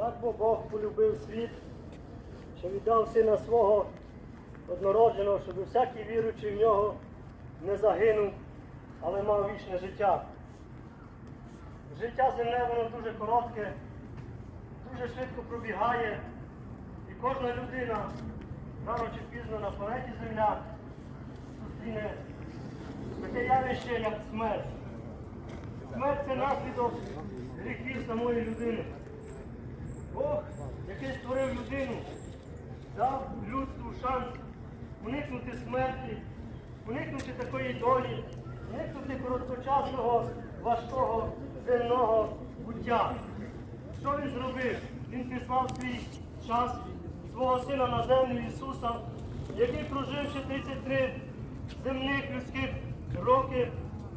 Так бо Бог полюбив світ, що віддав сина свого однородженого, щоб всякий віруючий в нього не загинув, але мав вічне життя. Життя земне воно дуже коротке, дуже швидко пробігає, і кожна людина рано чи пізно на планеті Земля зустріне таке явище, як смерть. Смерть це наслідок гріхів самої людини. Бог, який створив людину, дав людству шанс уникнути смерті, уникнути такої долі, уникнути короткочасного, важкого земного буття. Що він зробив? Він прислав свій час свого сина на землю Ісуса, який проживши 33 земних людських роки,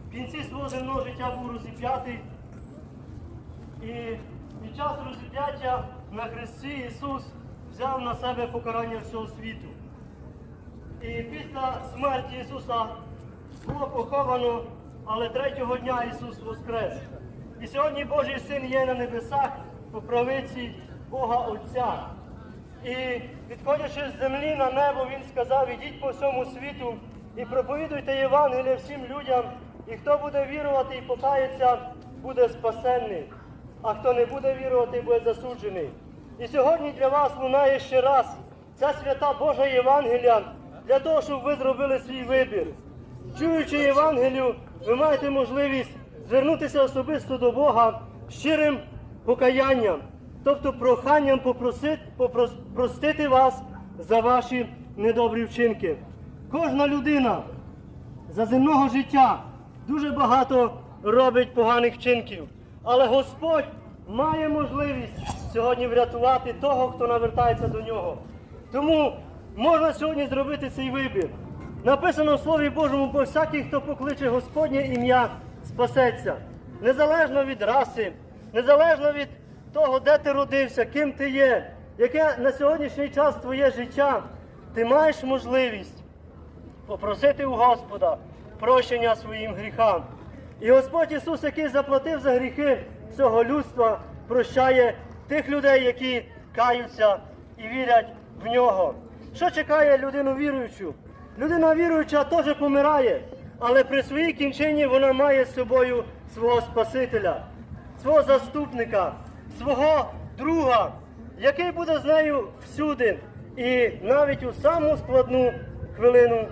в кінці свого земного життя був розіп'ятий. І під час розіп'яття на хресті Ісус взяв на себе покарання всього світу. І після смерті Ісуса було поховано, але третього дня Ісус воскрес. І сьогодні Божий Син є на небесах по правиці Бога Отця. І відходячи з землі на небо, Він сказав, ідіть по всьому світу і проповідуйте Євангеліє всім людям, і хто буде вірувати і покається, буде спасенний, а хто не буде вірувати, буде засуджений. І сьогодні для вас лунає ще раз ця свята Божа Євангелія для того, щоб ви зробили свій вибір. Чуючи Євангелію, ви маєте можливість звернутися особисто до Бога щирим покаянням, тобто проханням попросити, попрос- простити вас за ваші недобрі вчинки. Кожна людина за земного життя дуже багато робить поганих вчинків. Але Господь має можливість сьогодні врятувати того, хто навертається до нього. Тому можна сьогодні зробити цей вибір. Написано в Слові Божому, бо всякий, хто покличе Господнє ім'я, спасеться. Незалежно від раси, незалежно від того, де ти родився, ким ти є, яке на сьогоднішній час твоє життя, ти маєш можливість попросити у Господа прощення своїм гріхам. І Господь Ісус, який заплатив за гріхи всього людства, прощає тих людей, які каються і вірять в нього. Що чекає людину віруючу? Людина віруюча теж помирає, але при своїй кінчині вона має з собою свого Спасителя, свого заступника, свого друга, який буде з нею всюди, і навіть у саму складну хвилину